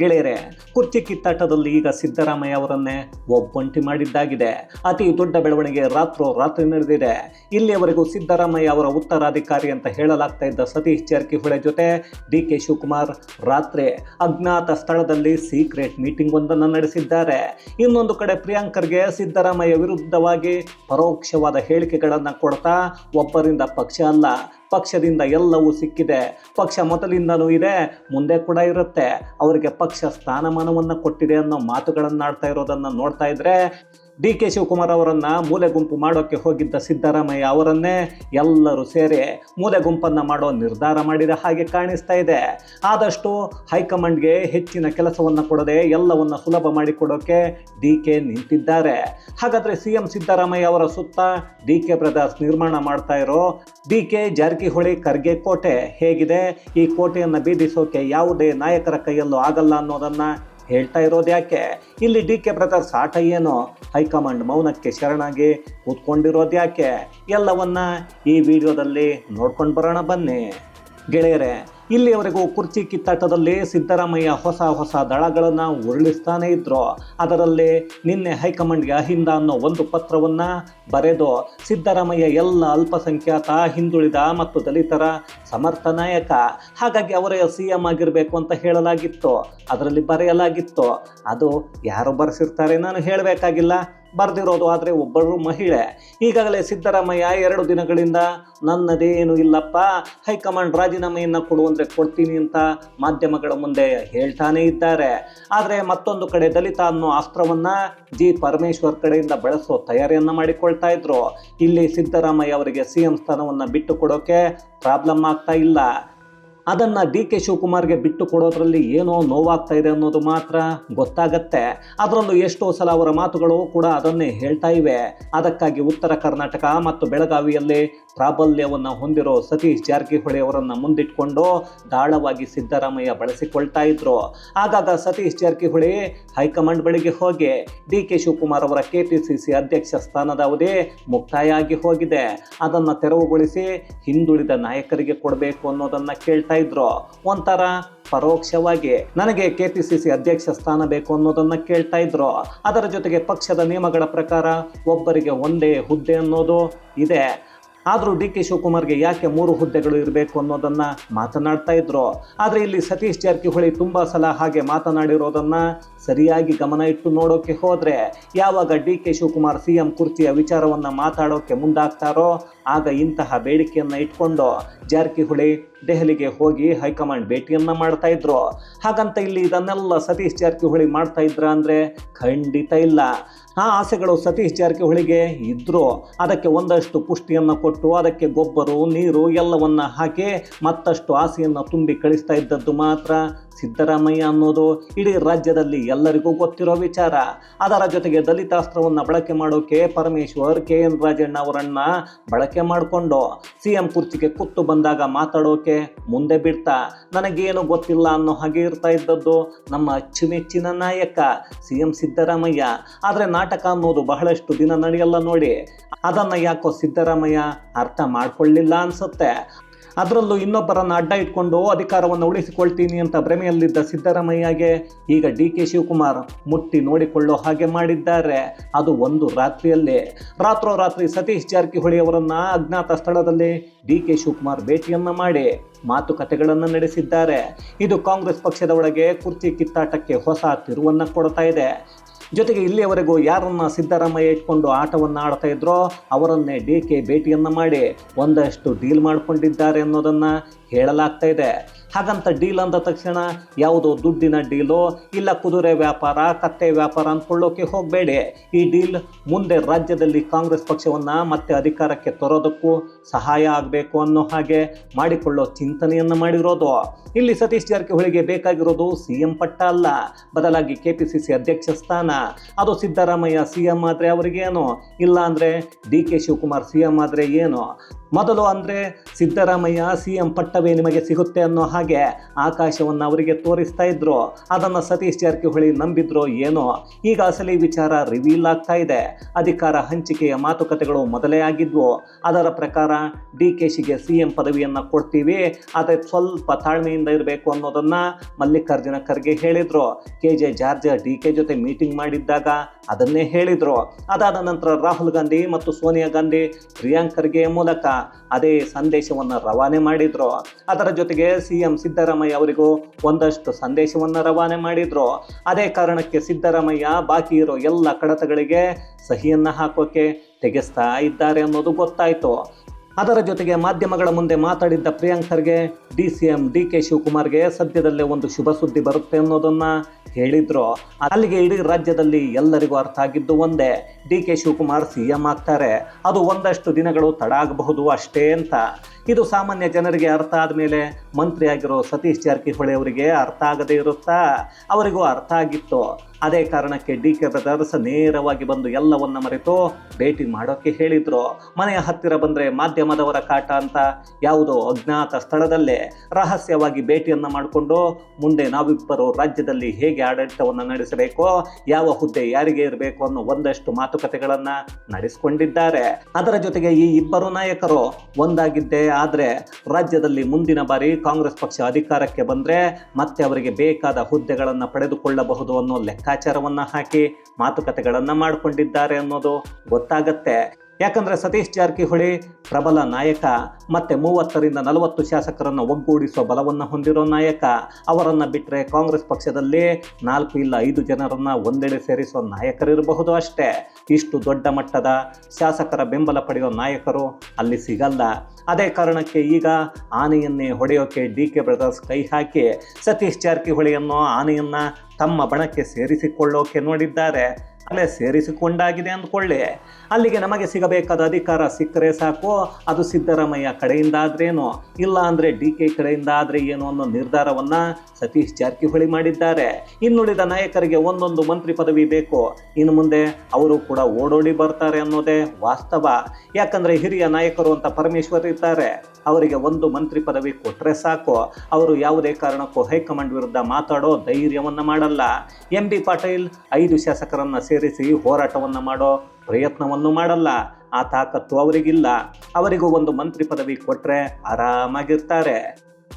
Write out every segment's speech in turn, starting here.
ಗೆಳೆಯರೇ, ಕುರ್ಚಿ ಕಿತ್ತಾಟದಲ್ಲಿ ಈಗ ಸಿದ್ದರಾಮಯ್ಯ ಅವರನ್ನೇ ಒಬ್ಬಂಟಿ ಮಾಡಿದ್ದಾಗಿದೆ. ಅತಿ ದೊಡ್ಡ ಬೆಳವಣಿಗೆ ರಾತ್ರೋ ರಾತ್ರಿ ನಡೆದಿದೆ. ಇಲ್ಲಿಯವರೆಗೂ ಸಿದ್ದರಾಮಯ್ಯ ಅವರ ಉತ್ತರಾಧಿಕಾರಿ ಅಂತ ಹೇಳಲಾಗ್ತಾ ಇದ್ದ ಸತೀಶ್ ಜಾರಕಿಹೊಳಿ ಜೊತೆ ಡಿ ಕೆ ಶಿವಕುಮಾರ್ ರಾತ್ರಿ ಅಜ್ಞಾತ ಸ್ಥಳದಲ್ಲಿ ಸೀಕ್ರೆಟ್ ಮೀಟಿಂಗ್ ಒಂದನ್ನು ನಡೆಸಿದ್ದಾರೆ. ಇನ್ನೊಂದು ಕಡೆ ಪ್ರಿಯಾಂಕರ್ಗೆ ಸಿದ್ದರಾಮಯ್ಯ ವಿರುದ್ಧವಾಗಿ ಪರೋಕ್ಷವಾದ ಹೇಳಿಕೆಗಳನ್ನು ಕೊಡ್ತಾ ಒಬ್ಬರಿಂದ ಪಕ್ಷ ಅಲ್ಲ, ಪಕ್ಷದಿಂದ ಎಲ್ಲವೂ ಸಿಕ್ಕಿದೆ. ಪಕ್ಷ ಮೊದಲಿಂದನೂ ಇದೆ, ಮುಂದೆ ಕೂಡ ಇರುತ್ತೆ. ಅವರಿಗೆ ಪಕ್ಷ ಸ್ಥಾನಮಾನವನ್ನು ಕೊಟ್ಟಿದೆ ಅನ್ನೋ ಮಾತುಗಳನ್ನಾಡ್ತಾ ಇರೋದನ್ನ ನೋಡ್ತಾ ಇದ್ರೆ ಡಿ ಕೆ ಶಿವಕುಮಾರ್ ಅವರನ್ನ ಮೂಲೆ ಗುಂಪು ಮಾಡೋಕ್ಕೆ ಹೋಗಿದ್ದ ಸಿದ್ದರಾಮಯ್ಯ ಅವರನ್ನೇ ಎಲ್ಲರೂ ಸೇರಿ ಮೂಲೆ ಗುಂಪನ್ನು ಮಾಡೋ ನಿರ್ಧಾರ ಮಾಡಿದ ಹಾಗೆ ಕಾಣಿಸ್ತಾ ಇದೆ. ಆದಷ್ಟು ಹೈಕಮಾಂಡ್ಗೆ ಹೆಚ್ಚಿನ ಕೆಲಸವನ್ನು ಕೊಡದೆ ಎಲ್ಲವನ್ನ ಸುಲಭ ಮಾಡಿಕೊಡೋಕೆ ಡಿ ಕೆ ನಿಂತಿದ್ದಾರೆ. ಹಾಗಾದ್ರೆ ಸಿ ಎಂ ಸಿದ್ದರಾಮಯ್ಯ ಅವರ ಸುತ್ತ ಡಿ ಕೆ ಬ್ರದರ್ಸ್ ನಿರ್ಮಾಣ ಮಾಡ್ತಾ ಇರೋ ಡಿ ಕೆ ಜಾರಕಿಹೊಳಿ ಖರ್ಗೆ ಕೋಟೆ ಹೇಗಿದೆ? ಈ ಕೋಟೆಯನ್ನು ಬೀದಿಸೋಕೆ ಯಾವುದೇ ನಾಯಕರ ಕೈಯಲ್ಲೂ ಆಗಲ್ಲ ಅನ್ನೋದನ್ನ ಹೇಳ್ತಾ ಇರೋದು ಯಾಕೆ? ಇಲ್ಲಿ ಡಿ ಕೆ ಬ್ರದರ್ಸ್ ಆಟ ಏನೋ? ಹೈಕಮಾಂಡ್ ಮೌನಕ್ಕೆ ಶರಣಾಗಿ ಕೂತ್ಕೊಂಡಿರೋದು ಯಾಕೆ? ಎಲ್ಲವನ್ನ ಈ ವಿಡಿಯೋದಲ್ಲಿ ನೋಡ್ಕೊಂಡು ಬರೋಣ ಬನ್ನಿ. ಗೆಳೆಯರೇ ಇಲ್ಲಿಯವರೆಗೂ ಕುರ್ಚಿ ಕಿತ್ತಾಟದಲ್ಲಿ ಸಿದ್ದರಾಮಯ್ಯ ಹೊಸ ಹೊಸ ದಳಗಳನ್ನು ಉರುಳಿಸ್ತಾನೇ ಇದ್ರು. ಅದರಲ್ಲಿ ನಿನ್ನೆ ಹೈಕಮಾಂಡ್ಗೆ ಅಹಿಂದ ಅನ್ನೋ ಒಂದು ಪತ್ರವನ್ನು ಬರೆದು ಸಿದ್ದರಾಮಯ್ಯ ಎಲ್ಲ ಅಲ್ಪಸಂಖ್ಯಾತ, ಹಿಂದುಳಿದ ಮತ್ತು ದಲಿತರ ಸಮರ್ಥ ನಾಯಕ, ಹಾಗಾಗಿ ಅವರೇ ಸಿ ಎಂ ಆಗಿರಬೇಕು ಅಂತ ಹೇಳಲಾಗಿತ್ತು. ಅದರಲ್ಲಿ ಬರೆಯಲಾಗಿತ್ತು. ಅದು ಯಾರು ಬರೆಸಿರ್ತಾರೆ ನಾನು ಹೇಳಬೇಕಾಗಿಲ್ಲ. ಬರೆದಿರೋದು ಆದರೆ ಒಬ್ಬರು ಮಹಿಳೆ. ಈಗಾಗಲೇ ಸಿದ್ದರಾಮಯ್ಯ ಎರಡು ದಿನಗಳಿಂದ ನನ್ನದೇನು ಇಲ್ಲಪ್ಪ, ಹೈಕಮಾಂಡ್ ರಾಜೀನಾಮೆಯನ್ನು ಕೊಡು ಅಂದರೆ ಕೊಡ್ತೀನಿ ಅಂತ ಮಾಧ್ಯಮಗಳ ಮುಂದೆ ಹೇಳ್ತಾನೇ ಇದ್ದಾರೆ. ಆದರೆ ಮತ್ತೊಂದು ಕಡೆ ದಲಿತ ಅನ್ನೋ ಅಸ್ತ್ರವನ್ನು ಜಿ ಪರಮೇಶ್ವರ್ ಕಡೆಯಿಂದ ಬಳಸೋ ತಯಾರಿಯನ್ನು ಮಾಡಿಕೊಳ್ತಾ ಇದ್ರು. ಇಲ್ಲಿ ಸಿದ್ದರಾಮಯ್ಯ ಅವರಿಗೆ ಸಿ ಎಂ ಸ್ಥಾನವನ್ನು ಬಿಟ್ಟು ಕೊಡೋಕೆ ಪ್ರಾಬ್ಲಮ್ ಆಗ್ತಾ ಇಲ್ಲ. ಅದನ್ನು ಡಿ ಕೆ ಶಿವಕುಮಾರ್ಗೆ ಬಿಟ್ಟು ಕೊಡೋದ್ರಲ್ಲಿ ಏನೋ ನೋವಾಗ್ತಾ ಇದೆ ಅನ್ನೋದು ಮಾತ್ರ ಗೊತ್ತಾಗತ್ತೆ. ಅದರಲ್ಲೂ ಎಷ್ಟೋ ಸಲ ಅವರ ಮಾತುಗಳು ಕೂಡ ಅದನ್ನೇ ಹೇಳ್ತಾ ಇವೆ. ಅದಕ್ಕಾಗಿ ಉತ್ತರ ಕರ್ನಾಟಕ ಮತ್ತು ಬೆಳಗಾವಿಯಲ್ಲಿ ಪ್ರಾಬಲ್ಯವನ್ನು ಹೊಂದಿರೋ ಸತೀಶ್ ಜಾರಕಿಹೊಳಿ ಅವರನ್ನು ಮುಂದಿಟ್ಕೊಂಡು ದಾಳವಾಗಿ ಸಿದ್ದರಾಮಯ್ಯ ಬಳಸಿಕೊಳ್ತಾ ಇದ್ರು. ಆಗಾಗ ಸತೀಶ್ ಜಾರಕಿಹೊಳಿ ಹೈಕಮಾಂಡ್ ಬಳಿಗೆ ಹೋಗಿ ಡಿ ಕೆ ಶಿವಕುಮಾರ್ ಅವರ ಕೆ ಪಿ ಸಿ ಸಿ ಅಧ್ಯಕ್ಷ ಸ್ಥಾನದ ಅವಧಿ ಮುಕ್ತಾಯ ಆಗಿ ಹೋಗಿದೆ. ಅದನ್ನು ತೆರವುಗೊಳಿಸಿ ಹಿಂದುಳಿದ ನಾಯಕರಿಗೆ ಕೊಡಬೇಕು ಅನ್ನೋದನ್ನು ಕೇಳ್ತಾ ಇದ್ರು. ಒಂಥರ ಪರೋಕ್ಷವಾಗಿ ನನಗೆ ಕೆ ಪಿ ಸಿ ಸಿ ಅಧ್ಯಕ್ಷ ಸ್ಥಾನ ಬೇಕು ಅನ್ನೋದನ್ನ ಕೇಳ್ತಾ ಇದ್ರು. ಅದರ ಜೊತೆಗೆ ಪಕ್ಷದ ನಿಯಮಗಳ ಪ್ರಕಾರ ಒಬ್ಬರಿಗೆ ಒಂದೇ ಹುದ್ದೆ ಅನ್ನೋದು ಇದೆ. ಆದರೂ ಡಿ ಕೆ ಶಿವಕುಮಾರ್ಗೆ ಯಾಕೆ ಮೂರು ಹುದ್ದೆಗಳು ಇರಬೇಕು ಅನ್ನೋದನ್ನು ಮಾತನಾಡ್ತಾ ಇದ್ರು. ಆದರೆ ಇಲ್ಲಿ ಸತೀಶ್ ಜಾರಕಿಹೊಳಿ ತುಂಬ ಸಲ ಹಾಗೆ ಮಾತನಾಡಿರೋದನ್ನು ಸರಿಯಾಗಿ ಗಮನ ಇಟ್ಟು ನೋಡೋಕೆ ಹೋದರೆ ಯಾವಾಗ D K Shivakumar C M ಕುರ್ಚಿಯ ವಿಚಾರವನ್ನು ಮಾತಾಡೋಕೆ ಮುಂದಾಗ್ತಾರೋ, ಆಗ ಇಂತಹ ಬೇಡಿಕೆಯನ್ನು ಇಟ್ಕೊಂಡು ಜಾರಕಿಹೊಳಿ ದೆಹಲಿಗೆ ಹೋಗಿ ಹೈಕಮಾಂಡ್ ಭೇಟಿಯನ್ನು ಮಾಡ್ತಾ ಇದ್ರು. ಹಾಗಂತ ಇಲ್ಲಿ ಇದನ್ನೆಲ್ಲ ಸತೀಶ್ ಜಾರಕಿಹೊಳಿ ಮಾಡ್ತಾ ಇದ್ರ ಅಂದರೆ ಖಂಡಿತ ಇಲ್ಲ. ಆ ಆಸೆಗಳು ಸತೀಶ್ ಜಾರಕಿಹೊಳಿಗೆ ಇದ್ದರೂ ಅದಕ್ಕೆ ಒಂದಷ್ಟು ಪುಷ್ಟಿಯನ್ನು ಕೊಟ್ಟು ಅದಕ್ಕೆ ಗೊಬ್ಬರ, ನೀರು ಎಲ್ಲವನ್ನು ಹಾಕಿ ಮತ್ತಷ್ಟು ಆಸೆಯನ್ನು ತುಂಬಿ ಕಳಿಸ್ತಾ ಇದ್ದದ್ದು ಮಾತ್ರ. ಸಿದ್ದರಾಮಯ್ಯ ಅನ್ನೋದು ಇಡೀ ರಾಜ್ಯದಲ್ಲಿ ಎಲ್ಲರಿಗೂ ಗೊತ್ತಿರೋ ವಿಚಾರ. ಅದರ ಜೊತೆಗೆ ದಲಿತಾಸ್ತ್ರವನ್ನು ಬಳಕೆ ಮಾಡೋಕೆ ಪರಮೇಶ್ವರ್ ಕೆ ಎನ್ ರಾಜಣ್ಣ ಅವರನ್ನ ಬಳಕೆ ಮಾಡಿಕೊಂಡು ಸಿ ಎಂ ಕುರ್ಚಿಗೆ ಕುತ್ತು ಬಂದಾಗ ಮಾತಾಡೋಕೆ ಮುಂದೆ ಬಿಡ್ತಾ. ನನಗೇನು ಗೊತ್ತಿಲ್ಲ ಅನ್ನೋ ಹಾಗೆ ಇರ್ತಾ ಇದ್ದದ್ದು ನಮ್ಮ ಅಚ್ಚುಮೆಚ್ಚಿನ ನಾಯಕ ಸಿ ಎಂ ಸಿದ್ದರಾಮಯ್ಯ. ಆದರೆ ನಾಟಕ ಅನ್ನೋದು ಬಹಳಷ್ಟು ದಿನ ನಡೆಯಲ್ಲ ನೋಡಿ. ಅದನ್ನು ಯಾಕೋ ಸಿದ್ದರಾಮಯ್ಯ ಅರ್ಥ ಮಾಡಿಕೊಳ್ಳಿಲ್ಲ ಅನ್ಸುತ್ತೆ. ಅದರಲ್ಲೂ ಇನ್ನೊಬ್ಬರನ್ನು ಅಡ್ಡ ಇಟ್ಕೊಂಡು ಅಧಿಕಾರವನ್ನು ಉಳಿಸಿಕೊಳ್ತೀನಿ ಅಂತ ಭ್ರಮೆಯಲ್ಲಿದ್ದ ಸಿದ್ದರಾಮಯ್ಯಗೆ ಈಗ ಡಿ ಕೆ ಶಿವಕುಮಾರ್ ಮುಟ್ಟಿ ನೋಡಿಕೊಳ್ಳೋ ಹಾಗೆ ಮಾಡಿದ್ದಾರೆ. ಅದು ಒಂದು ರಾತ್ರಿಯಲ್ಲಿ. ರಾತ್ರೋರಾತ್ರಿ ಸತೀಶ್ ಜಾರಕಿಹೊಳಿ ಅವರನ್ನು ಅಜ್ಞಾತ ಸ್ಥಳದಲ್ಲಿ ಡಿ ಕೆ ಶಿವಕುಮಾರ್ ಭೇಟಿಯನ್ನು ಮಾಡಿ ಮಾತುಕತೆಗಳನ್ನು ನಡೆಸಿದ್ದಾರೆ. ಇದು ಕಾಂಗ್ರೆಸ್ ಪಕ್ಷದ ಒಳಗೆ ಕುರ್ಚಿ ಕಿತ್ತಾಟಕ್ಕೆ ಹೊಸ ತಿರುವನ್ನು ಕೊಡ್ತಾ ಇದೆ. ಜೊತೆಗೆ ಇಲ್ಲಿಯವರೆಗೂ ಯಾರನ್ನ ಸಿದ್ದರಾಮಯ್ಯ ಇಟ್ಕೊಂಡು ಆಟವನ್ನು ಆಡ್ತಾ ಇದ್ರೋ ಅವರನ್ನೇ ಡಿ ಕೆ ಭೇಟಿಯನ್ನು ಮಾಡಿ ಒಂದಷ್ಟು ಡೀಲ್ ಮಾಡಿಕೊಂಡಿದ್ದಾರೆ ಅನ್ನೋದನ್ನು ಹೇಳಲಾಗ್ತಾ ಇದೆ. ಹಾಗಂತ ಡೀಲ್ ಅಂದ ತಕ್ಷಣ ಯಾವುದೋ ದುಡ್ಡಿನ ಡೀಲು ಇಲ್ಲ ಕುದುರೆ ವ್ಯಾಪಾರ, ಕತ್ತೆ ವ್ಯಾಪಾರ ಅಂದ್ಕೊಳ್ಳೋಕೆ ಹೋಗಬೇಡಿ. ಈ ಡೀಲ್ ಮುಂದೆ ರಾಜ್ಯದಲ್ಲಿ ಕಾಂಗ್ರೆಸ್ ಪಕ್ಷವನ್ನು ಮತ್ತೆ ಅಧಿಕಾರಕ್ಕೆ ತರೋದಕ್ಕೂ ಸಹಾಯ ಆಗಬೇಕು ಅನ್ನೋ ಹಾಗೆ ಮಾಡಿಕೊಳ್ಳೋ ಚಿಂತನೆಯನ್ನು ಮಾಡಿರೋದು. ಇಲ್ಲಿ ಸತೀಶ್ ಜಾರಕಿಹೊಳಿಗೆ ಬೇಕಾಗಿರೋದು ಸಿ ಎಂ ಪಟ್ಟ ಅಲ್ಲ. ಬದಲಾಗಿ ಕೆ ಪಿ ಸಿ ಸಿ ಅಧ್ಯಕ್ಷ ಸ್ಥಾನ. ಅದು ಸಿದ್ದರಾಮಯ್ಯ ಸಿ ಎಂ ಆದರೆ ಅವರಿಗೇನು? ಇಲ್ಲ ಅಂದರೆ D K Shivakumar C M ಆದರೆ ಏನು? ಮೊದಲು ಅಂದರೆ ಸಿದ್ದರಾಮಯ್ಯ ಸಿ ಎಂ ಪಟ್ಟವೇ ನಿಮಗೆ ಸಿಗುತ್ತೆ ಅನ್ನೋ ಹಾಗೆ ಆಕಾಶವನ್ನು ಅವರಿಗೆ ತೋರಿಸ್ತಾ ಇದ್ರು. ಅದನ್ನು ಸತೀಶ್ ಜಾರಕಿಹೊಳಿ ನಂಬಿದ್ರು ಏನೋ? ಈಗ ಅಸಲಿ ವಿಚಾರ ರಿವೀಲ್ ಆಗ್ತಾ ಇದೆ. ಅಧಿಕಾರ ಹಂಚಿಕೆಯ ಮಾತುಕತೆಗಳು ಮೊದಲೇ ಆಗಿದ್ವು. ಅದರ ಪ್ರಕಾರ ಡಿ ಕೆ ಶಿಗೆ ಸಿ ಎಂ ಪದವಿಯನ್ನು ಕೊಡ್ತೀವಿ. ಆದರೆ ಸ್ವಲ್ಪ ತಾಳ್ಮೆಯಿಂದ ಇರಬೇಕು ಅನ್ನೋದನ್ನು ಮಲ್ಲಿಕಾರ್ಜುನ ಖರ್ಗೆ ಹೇಳಿದರು. K J George D K ಜೊತೆ ಮೀಟಿಂಗ್ ಮಾಡಿದ್ದಾಗ ಅದನ್ನೇ ಹೇಳಿದರು. ಅದಾದ ನಂತರ ರಾಹುಲ್ ಗಾಂಧಿ ಮತ್ತು ಸೋನಿಯಾ ಗಾಂಧಿ ಪ್ರಿಯಾಂಕ್ ಖರ್ಗೆ ಮೂಲಕ ಅದೇ ಸಂದೇಶವನ್ನು ರವಾನೆ ಮಾಡಿದ್ರು, ಅದರ ಜೊತೆಗೆ ಸಿ ಎಂ ಸಿದ್ದರಾಮಯ್ಯ ಅವರಿಗೂ ಒಂದಷ್ಟು ಸಂದೇಶವನ್ನು ರವಾನೆ ಮಾಡಿದ್ರು, ಅದೇ ಕಾರಣಕ್ಕೆ ಸಿದ್ದರಾಮಯ್ಯ ಬಾಕಿ ಇರೋ ಎಲ್ಲ ಕಡತಗಳಿಗೆ ಸಹಿಯನ್ನು ಹಾಕೋಕೆ ತೆಗೆಸ್ತಾ ಇದ್ದಾರೆ ಅನ್ನೋದು ಗೊತ್ತಾಯಿತು. ಅದರ ಜೊತೆಗೆ ಮಾಧ್ಯಮಗಳ ಮುಂದೆ ಮಾತಾಡಿದ್ದ Priyank Kharge, D C M D K ಶಿವಕುಮಾರ್ಗೆ ಸದ್ಯದಲ್ಲೇ ಒಂದು ಶುಭ ಸುದ್ದಿ ಬರುತ್ತೆ ಅನ್ನೋದನ್ನು ಹೇಳಿದ್ರು. ಅಲ್ಲಿಗೆ ಇಡೀ ರಾಜ್ಯದಲ್ಲಿ ಎಲ್ಲರಿಗೂ ಅರ್ಥ ಆಗಿದ್ದು ಒಂದೇ, D K Shivakumar C M ಆಗ್ತಾರೆ. ಅದು ಒಂದಷ್ಟು ದಿನಗಳು ತಡ ಆಗಬಹುದು ಅಷ್ಟೇ ಅಂತ. ಇದು ಸಾಮಾನ್ಯ ಜನರಿಗೆ ಅರ್ಥ ಆದಮೇಲೆ ಮಂತ್ರಿಯಾಗಿರೋ ಸತೀಶ್ ಜಾರಕಿಹೊಳಿ ಅವರಿಗೆ ಅರ್ಥ ಆಗದೇ ಇರುತ್ತಾ? ಅವರಿಗೂ ಅರ್ಥ ಆಗಿತ್ತು? ಅದೇ ಕಾರಣಕ್ಕೆ ಡಿ ಕೆ ಬ್ರದರ್ಸ್ ನೇರವಾಗಿ ಬಂದು ಎಲ್ಲವನ್ನ ಮರೆತು ಭೇಟಿ ಮಾಡೋಕ್ಕೆ ಹೇಳಿದ್ರು. ಮನೆಯ ಹತ್ತಿರ ಬಂದರೆ ಮಾಧ್ಯಮದವರ ಕಾಟ ಅಂತ ಯಾವುದೋ ಅಜ್ಞಾತ ಸ್ಥಳದಲ್ಲೇ ರಹಸ್ಯವಾಗಿ ಭೇಟಿಯನ್ನು ಮಾಡಿಕೊಂಡು ಮುಂದೆ ನಾವಿಬ್ಬರು ರಾಜ್ಯದಲ್ಲಿ ಹೇಗೆ ಆಡಳಿತವನ್ನು ನಡೆಸಬೇಕು, ಯಾವ ಹುದ್ದೆ ಯಾರಿಗೆ ಇರಬೇಕು ಅನ್ನೋ ಒಂದಷ್ಟು ಮಾತುಕತೆಗಳನ್ನು ನಡೆಸಿಕೊಂಡಿದ್ದಾರೆ. ಅದರ ಜೊತೆಗೆ ಈ ಇಬ್ಬರು ನಾಯಕರು ಒಂದಾಗಿದ್ದೇ ಆದರೆ ರಾಜ್ಯದಲ್ಲಿ ಮುಂದಿನ ಬಾರಿ ಕಾಂಗ್ರೆಸ್ ಪಕ್ಷ ಅಧಿಕಾರಕ್ಕೆ ಬಂದರೆ ಮತ್ತೆ ಅವರಿಗೆ ಬೇಕಾದ ಹುದ್ದೆಗಳನ್ನು ಪಡೆದುಕೊಳ್ಳಬಹುದು ಅನ್ನೋ ಲೆಕ್ಕಾಚಾರವನ್ನು ಹಾಕಿ ಮಾತುಕತೆಗಳನ್ನು ಮಾಡಿಕೊಂಡಿದ್ದಾರೆ ಅನ್ನೋದು ಗೊತ್ತಾಗತ್ತೆ. ಯಾಕಂದ್ರೆ ಸತೀಶ್ ಜಾರಕಿಹೊಳಿ ಪ್ರಬಲ ನಾಯಕ, ಮತ್ತೆ ಮೂವತ್ತರಿಂದ ನಲವತ್ತು ಶಾಸಕರನ್ನು ಒಗ್ಗೂಡಿಸುವ ಬಲವನ್ನು ಹೊಂದಿರೋ ನಾಯಕ, ಅವರನ್ನು ಬಿಟ್ಟರೆ ಕಾಂಗ್ರೆಸ್ ಪಕ್ಷದಲ್ಲಿ ನಾಲ್ಕು ಇಲ್ಲ ಐದು ಜನರನ್ನು ಒಂದೆಡೆ ಸೇರಿಸುವ ನಾಯಕರಿರಬಹುದು ಅಷ್ಟೇ. ಇಷ್ಟು ದೊಡ್ಡ ಮಟ್ಟದ ಶಾಸಕರ ಬೆಂಬಲ ಪಡೆಯುವ ನಾಯಕರು ಅಲ್ಲಿ ಸಿಗಲ್ಲ. ಅದೇ ಕಾರಣಕ್ಕೆ ಈಗ ಆನೆಯನ್ನೇ ಹೊಡೆಯೋಕೆ ಡಿ ಕೆ ಬ್ರದರ್ಸ್ ಕೈ ಹಾಕಿ ಸತೀಶ್ ಜಾರಕಿಹೊಳಿಯನ್ನು ಆನೆಯನ್ನ ತಮ್ಮ ಬಣಕ್ಕೆ ಸೇರಿಸಿಕೊಳ್ಳೋಕೆ ನೋಡಿದ್ದಾರೆ. ಅಲ್ಲೇ ಸೇರಿಸಿಕೊಂಡಾಗಿದೆ ಅಂದ್ಕೊಳ್ಳಿ. ಅಲ್ಲಿಗೆ ನಮಗೆ ಸಿಗಬೇಕಾದ ಅಧಿಕಾರ ಸಿಕ್ಕರೆ ಸಾಕು. ಅದು ಸಿದ್ದರಾಮಯ್ಯ ಕಡೆಯಿಂದ ಆದ್ರೇನು ಇಲ್ಲ ಅಂದ್ರೆ ಡಿ ಕೆ ಕಡೆಯಿಂದ ಆದ್ರೆ ಏನು ಅನ್ನೋ ನಿರ್ಧಾರವನ್ನ ಸತೀಶ್ ಜಾರಕಿಹೊಳಿ ಮಾಡಿದ್ದಾರೆ. ಇನ್ನುಳಿದ ನಾಯಕರಿಗೆ ಒಂದೊಂದು ಮಂತ್ರಿ ಪದವಿ ಬೇಕು. ಇನ್ನು ಮುಂದೆ ಅವರು ಕೂಡ ಓಡೋಡಿ ಬರ್ತಾರೆ ಅನ್ನೋದೇ ವಾಸ್ತವ. ಯಾಕಂದ್ರೆ ಹಿರಿಯ ನಾಯಕರು ಅಂತ ಪರಮೇಶ್ವರ್ ಇದ್ದಾರೆ. ಅವರಿಗೆ ಒಂದು ಮಂತ್ರಿ ಪದವಿ ಕೊಟ್ಟರೆ ಸಾಕು. ಅವರು ಯಾವುದೇ ಕಾರಣಕ್ಕೂ ಹೈಕಮಾಂಡ್ ವಿರುದ್ಧ ಮಾತಾಡೋ ಧೈರ್ಯವನ್ನು ಮಾಡಲ್ಲ. ಎಂ ಬಿ ಪಾಟೀಲ್ ಐದು ಶಾಸಕರನ್ನು ಸೇರಿಸಿ ಹೋರಾಟವನ್ನು ಮಾಡೋ ಪ್ರಯತ್ನವನ್ನು ಮಾಡಲ್ಲ. ಆ ತಾಕತ್ತು ಅವರಿಗಿಲ್ಲ. ಅವರಿಗೂ ಒಂದು ಮಂತ್ರಿ ಪದವಿ ಕೊಟ್ಟರೆ ಆರಾಮಾಗಿರ್ತಾರೆ.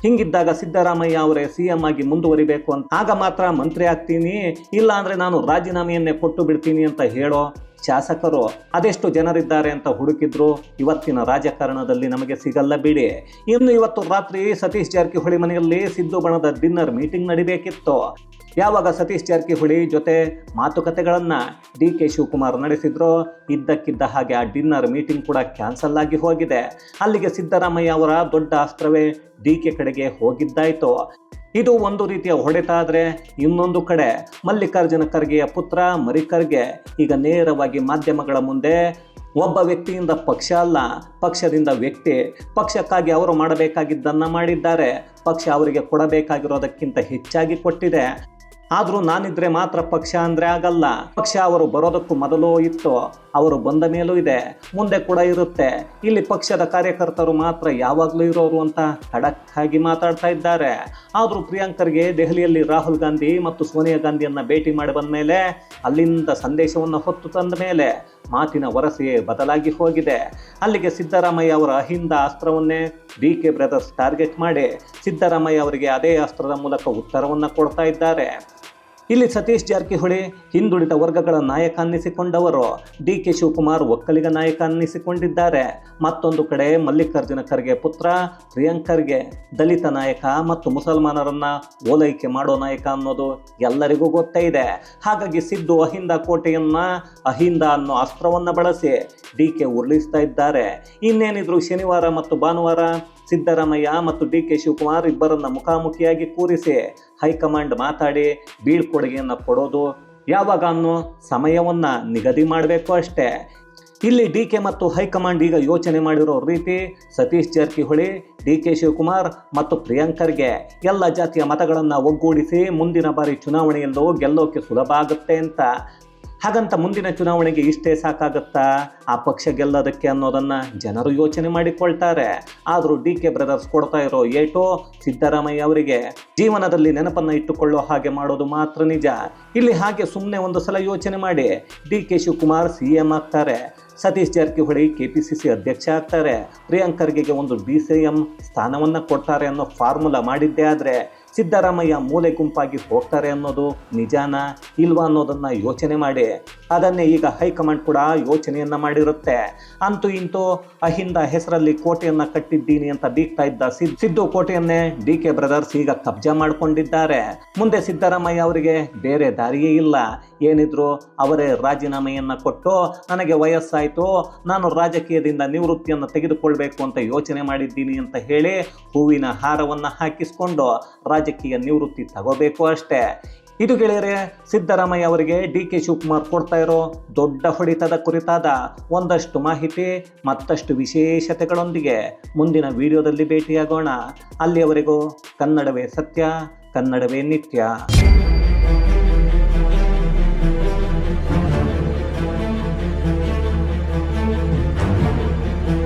ಹಿಂಗಿದ್ದಾಗ ಸಿದ್ದರಾಮಯ್ಯ ಅವರೇ ಸಿ ಎಂ ಆಗಿ ಮುಂದುವರಿಬೇಕು ಅಂತ. ಆಗ ಮಾತ್ರ ಮಂತ್ರಿ ಆಗ್ತೀನಿ. ಇಲ್ಲ ಅಂದರೆ ನಾನು ರಾಜೀನಾಮೆಯನ್ನೇ ಕೊಟ್ಟು ಬಿಡ್ತೀನಿ ಅಂತ ಹೇಳೋ ಶಾಸಕರು ಅದೆಷ್ಟು ಜನರಿದ್ದಾರೆ ಅಂತ ಹುಡುಕಿದ್ರು ಇವತ್ತಿನ ರಾಜಕಾರಣದಲ್ಲಿ ನಮಗೆ ಸಿಗಲ್ಲ ಬಿಡಿ. ಇನ್ನು ಇವತ್ತು ರಾತ್ರಿ ಸತೀಶ್ ಜಾರಕಿಹೊಳಿ ಮನೆಯಲ್ಲಿ ಸಿದ್ದು ಬಣದ ಡಿನ್ನರ್ ಮೀಟಿಂಗ್ ನಡಿಬೇಕಿತ್ತು. ಯಾವಾಗ ಸತೀಶ್ ಜಾರಕಿಹೊಳಿ ಜೊತೆ ಮಾತುಕತೆಗಳನ್ನು ಡಿ ಕೆ ಶಿವಕುಮಾರ್ ನಡೆಸಿದ್ರು ಇದ್ದಕ್ಕಿದ್ದ ಹಾಗೆ ಆ ಡಿನ್ನರ್ ಮೀಟಿಂಗ್ ಕೂಡ ಕ್ಯಾನ್ಸಲ್ ಆಗಿ ಹೋಗಿದೆ. ಅಲ್ಲಿಗೆ ಸಿದ್ದರಾಮಯ್ಯ ಅವರ ದೊಡ್ಡ ಅಸ್ತ್ರವೇ ಡಿ ಕೆ ಕಡೆಗೆ ಹೋಗಿದ್ದಾಯ್ತು. ಇದು ಒಂದು ರೀತಿಯ ಹೊಡೆತ ಆದರೆ ಇನ್ನೊಂದು ಕಡೆ ಮಲ್ಲಿಕಾರ್ಜುನ ಖರ್ಗೆಯ ಪುತ್ರ ಮರಿಕರ್ಗೆ ಈಗ ನೇರವಾಗಿ ಮಾಧ್ಯಮಗಳ ಮುಂದೆ ಒಬ್ಬ ವ್ಯಕ್ತಿಯಿಂದ ಪಕ್ಷ ಅಲ್ಲ, ಪಕ್ಷದಿಂದ ವ್ಯಕ್ತಿ. ಪಕ್ಷಕ್ಕಾಗಿ ಅವರು ಮಾಡಬೇಕಾಗಿದ್ದನ್ನು ಮಾಡಿದ್ದಾರೆ. ಪಕ್ಷ ಅವರಿಗೆ ಕೊಡಬೇಕಾಗಿರೋದಕ್ಕಿಂತ ಹೆಚ್ಚಾಗಿ ಕೊಟ್ಟಿದೆ. ಆದರೂ ನಾನಿದ್ರೆ ಮಾತ್ರ ಪಕ್ಷ ಅಂದರೆ ಆಗಲ್ಲ. ಪಕ್ಷ ಅವರು ಬರೋದಕ್ಕೂ ಮೊದಲು ಇತ್ತು. ಅವರು ಬಂದ ಮೇಲೂ ಇದೆ, ಮುಂದೆ ಕೂಡ ಇರುತ್ತೆ. ಇಲ್ಲಿ ಪಕ್ಷದ ಕಾರ್ಯಕರ್ತರು ಮಾತ್ರ ಯಾವಾಗಲೂ ಇರೋರು ಅಂತ ಖಡಕ್ ಆಗಿ ಮಾತಾಡ್ತಾ ಇದ್ದಾರೆ. ಆದರೂ ಪ್ರಿಯಾಂಕರ್ಗೆ ದೆಹಲಿಯಲ್ಲಿ ರಾಹುಲ್ ಗಾಂಧಿ ಮತ್ತು ಸೋನಿಯಾ ಗಾಂಧಿಯನ್ನು ಭೇಟಿ ಮಾಡಿ ಬಂದ ಮೇಲೆ ಅಲ್ಲಿಂದ ಸಂದೇಶವನ್ನು ಹೊತ್ತು ತಂದ ಮೇಲೆ ಮಾತಿನ ವರಸೆಯೇ ಬದಲಾಗಿ ಹೋಗಿದೆ. ಅಲ್ಲಿಗೆ ಸಿದ್ದರಾಮಯ್ಯ ಅವರ ಅಹಿಂದ ಅಸ್ತ್ರವನ್ನೇ ಡಿ ಕೆ ಬ್ರದರ್ಸ್ ಟಾರ್ಗೆಟ್ ಮಾಡಿ ಸಿದ್ದರಾಮಯ್ಯ ಅವರಿಗೆ ಅದೇ ಅಸ್ತ್ರದ ಮೂಲಕ ಉತ್ತರವನ್ನು ಕೊಡ್ತಾ ಇದ್ದಾರೆ. ಇಲ್ಲಿ ಸತೀಶ್ ಜಾರಕಿಹೊಳಿ ಹಿಂದುಳಿದ ವರ್ಗಗಳ ನಾಯಕ ಅನ್ನಿಸಿಕೊಂಡವರು. ಡಿ ಕೆ ಶಿವಕುಮಾರ್ ಒಕ್ಕಲಿಗ ನಾಯಕ ಅನ್ನಿಸಿಕೊಂಡಿದ್ದಾರೆ. ಮತ್ತೊಂದು ಕಡೆ ಮಲ್ಲಿಕಾರ್ಜುನ ಖರ್ಗೆ ಪುತ್ರ ಪ್ರಿಯಾಂಕ್ ಖರ್ಗೆ ದಲಿತ ನಾಯಕ ಮತ್ತು ಮುಸಲ್ಮಾನರನ್ನ ಓಲೈಕೆ ಮಾಡೋ ನಾಯಕ ಅನ್ನೋದು ಎಲ್ಲರಿಗೂ ಗೊತ್ತೇ ಇದೆ. ಹಾಗಾಗಿ ಸಿದ್ದು ಅಹಿಂದ ಕೋಟೆಯನ್ನ, ಅಹಿಂದ ಅನ್ನೋ ಅಸ್ತ್ರವನ್ನ ಬಳಸಿ ಡಿ ಕೆ ಉರುಳಿಸ್ತಾ ಇದ್ದಾರೆ. ಇನ್ನೇನಿದ್ರು ಶನಿವಾರ ಮತ್ತು ಭಾನುವಾರ ಸಿದ್ದರಾಮಯ್ಯ ಮತ್ತು ಡಿ ಕೆ ಶಿವಕುಮಾರ್ ಇಬ್ಬರನ್ನ ಮುಖಾಮುಖಿಯಾಗಿ ಕೂರಿಸಿ ಹೈಕಮಾಂಡ್ ಮಾತಾಡಿ ಬೀಳ್ಕೊಡುಗೆಯನ್ನು ಕೊಡೋದು ಯಾವಾಗ ಅನ್ನೋ ಸಮಯವನ್ನು ನಿಗದಿ ಮಾಡಬೇಕು ಅಷ್ಟೇ. ಇಲ್ಲಿ ಡಿ ಕೆ ಮತ್ತು ಹೈಕಮಾಂಡ್ ಈಗ ಯೋಚನೆ ಮಾಡಿರೋ ರೀತಿ ಸತೀಶ್ ಜಾರಕಿಹೊಳಿ, ಡಿ ಕೆ ಶಿವಕುಮಾರ್ ಮತ್ತು ಪ್ರಿಯಾಂಕರ್ಗೆ ಎಲ್ಲ ಜಾತಿಯ ಮತಗಳನ್ನು ಒಗ್ಗೂಡಿಸಿ ಮುಂದಿನ ಬಾರಿ ಚುನಾವಣೆಯಲ್ಲೂ ಗೆಲ್ಲೋಕೆ ಸುಲಭ ಆಗುತ್ತೆ ಅಂತ ಹಾಗಂತ ಮುಂದಿನ ಚುನಾವಣೆಗೆ ಇಷ್ಟೇ ಸಾಕಾಗತ್ತಾ? ಆ ಪಕ್ಷ ಗೆಲ್ಲೋದಕ್ಕೆ ಅನ್ನೋದನ್ನ ಜನರು ಯೋಚನೆ ಮಾಡಿಕೊಳ್ತಾರೆ. ಆದರೂ ಡಿ ಕೆ ಬ್ರದರ್ಸ್ ಕೊಡ್ತಾ ಇರೋ ಏಟೋ ಸಿದ್ದರಾಮಯ್ಯ ಅವರಿಗೆ ಜೀವನದಲ್ಲಿ ನೆನಪನ್ನ ಇಟ್ಟುಕೊಳ್ಳೋ ಹಾಗೆ ಮಾಡೋದು ಮಾತ್ರ ನಿಜ. ಇಲ್ಲಿ ಹಾಗೆ ಸುಮ್ಮನೆ ಒಂದು ಸಲ ಯೋಚನೆ ಮಾಡಿ D K Shivakumar C M ಆಗ್ತಾರೆ. ಸತೀಶ್ ಜಾರಕಿಹೊಳಿ ಸಿ ಅಧ್ಯಕ್ಷ ಆಗ್ತಾರೆ. ಪ್ರಿಯಾಂಕರ್ಗೆ ಒಂದು ಡಿ ಸಿ ಎಂ ಸ್ಥಾನವನ್ನು ಕೊಡ್ತಾರೆ ಅನ್ನೋ ಫಾರ್ಮುಲಾ ಮಾಡಿದ್ದೇ ಆದ್ರೆ ಸಿದ್ದರಾಮಯ್ಯ ಮೂಲೆ ಗುಂಪಾಗಿ ಹೋಗ್ತಾರೆ ಅನ್ನೋದು ನಿಜಾನ ಇಲ್ವಾ ಅನ್ನೋದನ್ನ ಯೋಚನೆ ಮಾಡಿ. ಅದನ್ನೇ ಈಗ ಹೈಕಮಾಂಡ್ ಕೂಡ ಯೋಚನೆಯನ್ನು ಮಾಡಿರುತ್ತೆ. ಅಂತೂ ಇಂತೂ ಅಹಿಂದ ಹೆಸರಲ್ಲಿ ಕೋಟೆಯನ್ನ ಕಟ್ಟಿದ್ದೀನಿ ಅಂತ ಬೀಗ್ತಾ ಇದ್ದ ಸಿದ್- ಸಿದ್ದು ಕೋಟೆಯನ್ನೇ ಡಿ ಕೆ ಬ್ರದರ್ಸ್ ಈಗ ಕಬ್ಜಾ ಮಾಡಿಕೊಂಡಿದ್ದಾರೆ. ಮುಂದೆ ಸಿದ್ದರಾಮಯ್ಯ ಅವರಿಗೆ ಬೇರೆ ದಾರಿಯೇ ಇಲ್ಲ. ಏನಿದ್ರು ಅವರೇ ರಾಜೀನಾಮೆಯನ್ನು ಕೊಟ್ಟು, ನನಗೆ ವಯಸ್ಸಾಯಿತು, ನಾನು ರಾಜಕೀಯದಿಂದ ನಿವೃತ್ತಿಯನ್ನು ತೆಗೆದುಕೊಳ್ಬೇಕು ಅಂತ ಯೋಚನೆ ಮಾಡಿದ್ದೀನಿ ಅಂತ ಹೇಳಿ ಹೂವಿನ ಹಾರವನ್ನು ಹಾಕಿಸ್ಕೊಂಡು ರಾಜಕೀಯ ನಿವೃತ್ತಿ ತಗೋಬೇಕು ಅಷ್ಟೇ. ಇದು ಗೆಳೆಯರೆ, ಸಿದ್ದರಾಮಯ್ಯ ಅವರಿಗೆ ಡಿ ಕೆ ಶಿವಕುಮಾರ್ ಕೊಡ್ತಾ ಇರೋ ದೊಡ್ಡ ಹೊಡಿತದ ಕುರಿತಾದ ಒಂದಷ್ಟು ಮಾಹಿತಿ, ಮತ್ತಷ್ಟು ವಿಶೇಷತೆಗಳೊಂದಿಗೆ ಮುಂದಿನ ವಿಡಿಯೋದಲ್ಲಿ ಭೇಟಿಯಾಗೋಣ. ಅಲ್ಲಿಯವರೆಗೂ ಕನ್ನಡವೇ ಸತ್ಯ, ಕನ್ನಡವೇ ನಿತ್ಯ.